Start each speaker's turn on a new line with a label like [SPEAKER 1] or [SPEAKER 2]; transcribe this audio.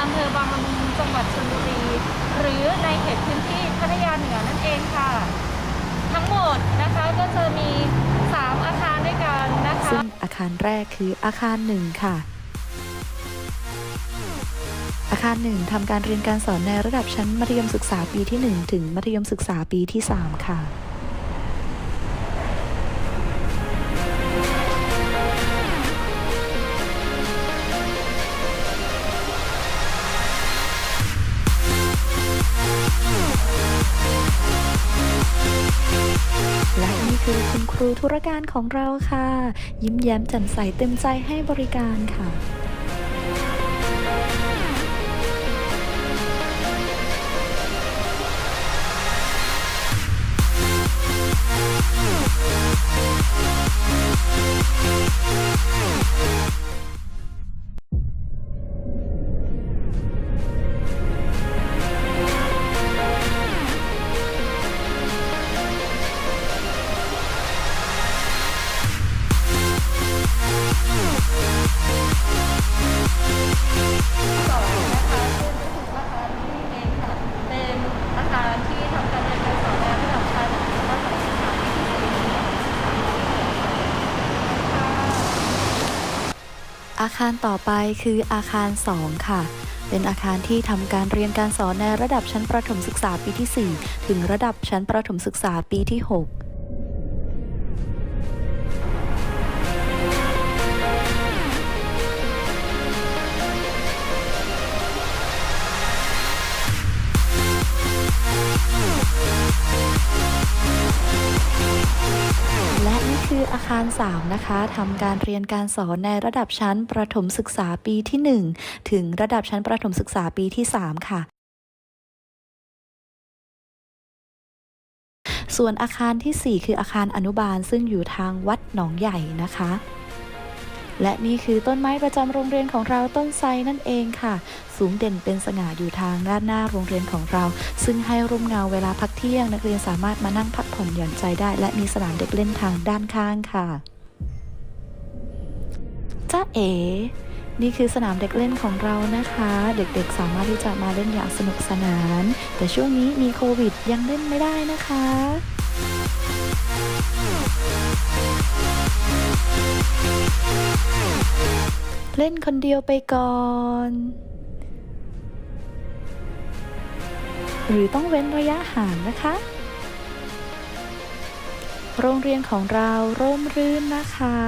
[SPEAKER 1] อำเภอบางละมุงจังหวัดชลบุรี หรือในเขตพื้นที่พัทยาเหนือนั่นเองค่ะ ทั้งหมดนะคะก็จะมี 3 อาคารด้วยกันนะคะ
[SPEAKER 2] ซึ่งอาคารแรกคืออาคารหนึ่งค่ะ อาคารหนึ่งทำการเรียนการสอนในระดับชั้นมัธยมศึกษาปีที่ 1 ถึงมัธยมศึกษาปีที่ 3 ค่ะ และนี่คือคุณครูธุรการของเราค่ะ ยิ้มแย้มแจ่มใสเต็มใจให้บริการค่ะ
[SPEAKER 1] อาคาร
[SPEAKER 2] ต่อไปคืออาคาร 2 ค่ะ เป็นอาคารที่ทำการเรียนการสอนในระดับชั้นประถมศึกษาปีที่ 4 ถึงระดับชั้นประถมศึกษาปีที่ 6 อาคาร 3 นะคะทำการเรียนการสอนในระดับชั้นประถมศึกษาปีที่ 1 ถึงระดับชั้นประถมศึกษาปีที่ 3 ค่ะ ส่วนอาคารทีสี่4 คืออาคารอนุบาลซึ่งอยู่ทางวัดหนองใหญ่นะคะ และนี่คือต้นไม้ประจำโรงเรียนของเราต้นไทรนั่นเองค่ะ สูงเด่นเป็นสง่าอยู่ทางด้านหน้าโรงเรียนของเรา ซึ่งให้ร่มเงาเวลาพักเที่ยง นักเรียนสามารถมานั่งพักผ่อนหย่อนใจได้ และมีสนามเด็กเล่นทางด้านข้างค่ะจ้าเอ๋นี่คือสนามเด็กเล่นของเรานะคะ เด็กๆสามารถที่จะมาเล่นอย่างสนุกสนาน แต่ช่วงนี้มีโควิดยังเล่นไม่ได้นะคะ เล่นคนเดียวไปก่อน หรือต้องเว้นระยะห่างนะคะ โรงเรียนของเราร่มรื่นนะคะ